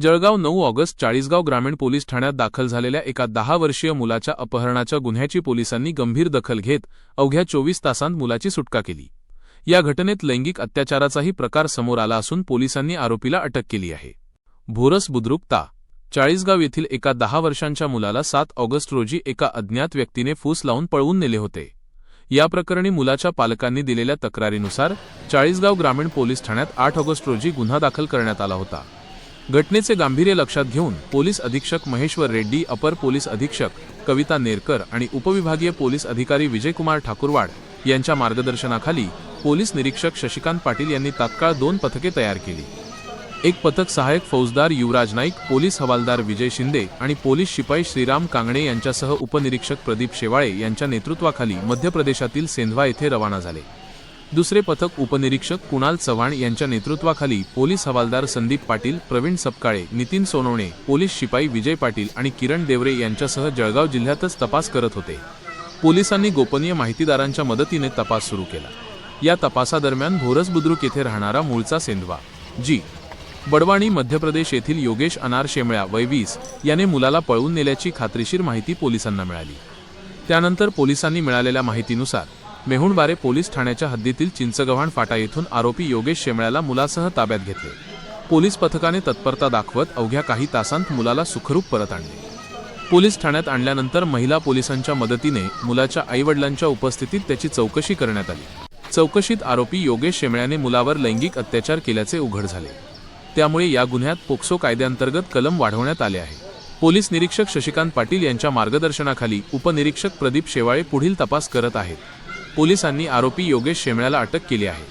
जळगाव नऊ ऑगस्ट चाळीसगाव ग्रामीण पोलीस ठाण्यात दाखल झालेल्या एका दहा वर्षीय मुलाच्या अपहरणाच्या गुन्ह्याची पोलिसांनी गंभीर दखल घेत अवघ्या चोवीस तासांत मुलाची सुटका केली. या घटनेत लैंगिक अत्याचाराचाही प्रकार समोर आला असून पोलिसांनी आरोपीला अटक केली आहे. भोरस बुद्रुक ता. चाळीसगाव येथील एका दहा वर्षांच्या मुलाला सात ऑगस्ट रोजी एका अज्ञात व्यक्तीने फूस लावून पळवून नेले होते. या प्रकरणी मुलाच्या पालकांनी दिलेल्या तक्रारीनुसार चाळीसगाव ग्रामीण पोलीस ठाण्यात आठ ऑगस्ट रोजी गुन्हा दाखल करण्यात आला होता. घटनेचे गांभीर्य लक्षात घेऊन पोलीस अधीक्षक महेश्वर रेड्डी अपर पोलीस अधीक्षक कविता नेरकर आणि उपविभागीय पोलीस अधिकारी विजयकुमार ठाकूरवाड यांच्या मार्गदर्शनाखाली पोलीस निरीक्षक शशिकांत पाटील यांनी तात्काळ दोन पथके तयार केली. एक पथक सहाय्यक फौजदार युवराज नाईक पोलीस हवालदार विजय शिंदे आणि पोलीस शिपाई श्रीराम कांगणे यांच्यासह उपनिरीक्षक प्रदीप शेवाळे यांच्या नेतृत्वाखाली मध्य प्रदेशातील सेंधवा येथे रवाना झाले. दुसरे पथक उपनिरीक्षक कुणाल चव्हाण यांच्या नेतृत्वाखाली पोलीस हवालदार संदीप पाटील प्रवीण सपकाळे नितीन सोनवणे पोलीस शिपाई विजय पाटील आणि किरण देवरे यांच्यासह जळगाव जिल्ह्यातच तपास करत होते. पोलिसांनी गोपनीय माहितीदारांच्या मदतीने तपास सुरू केला. या तपासादरम्यान भोरस बुद्रुक येथे राहणारा मूळचा सेंधवा जी बडवाणी मध्य प्रदेश येथील योगेश अनार शेमळ्या वैवीस याने मुलाला पळवून नेल्याची खात्रीशीर माहिती पोलिसांना मिळाली. त्यानंतर पोलिसांनी मिळालेल्या माहितीनुसार मेहुणबारे पोलीस ठाण्याच्या हद्दीतील चिंचगव्हाण फाटा येथून आरोपी योगेश शेमळ्याला मुलासह ताब्यात घेतले. पोलीस पथकाने तत्परता दाखवत अवघ्या काही तासांत मुलाला सुखरूप परत आणले. पोलीस ठाण्यात आणल्यानंतर महिला पोलिसांच्या मदतीने मुलाच्या आईवडिलांच्या उपस्थितीत त्याची चौकशी करण्यात आली. चौकशीत आरोपी योगेश शेमळ्याने मुलावर लैंगिक अत्याचार केल्याचे उघड झाले. त्यामुळे या गुन्ह्यात पोक्सो कायद्याअंतर्गत कलम वाढवण्यात आले आहे. पोलीस निरीक्षक शशिकांत पाटील यांच्या मार्गदर्शनाखाली उपनिरीक्षक प्रदीप शेवाळे पुढील तपास करत आहेत. पोलिसांनी आरोपी योगेश शेमळ्याला अटक केली आहे.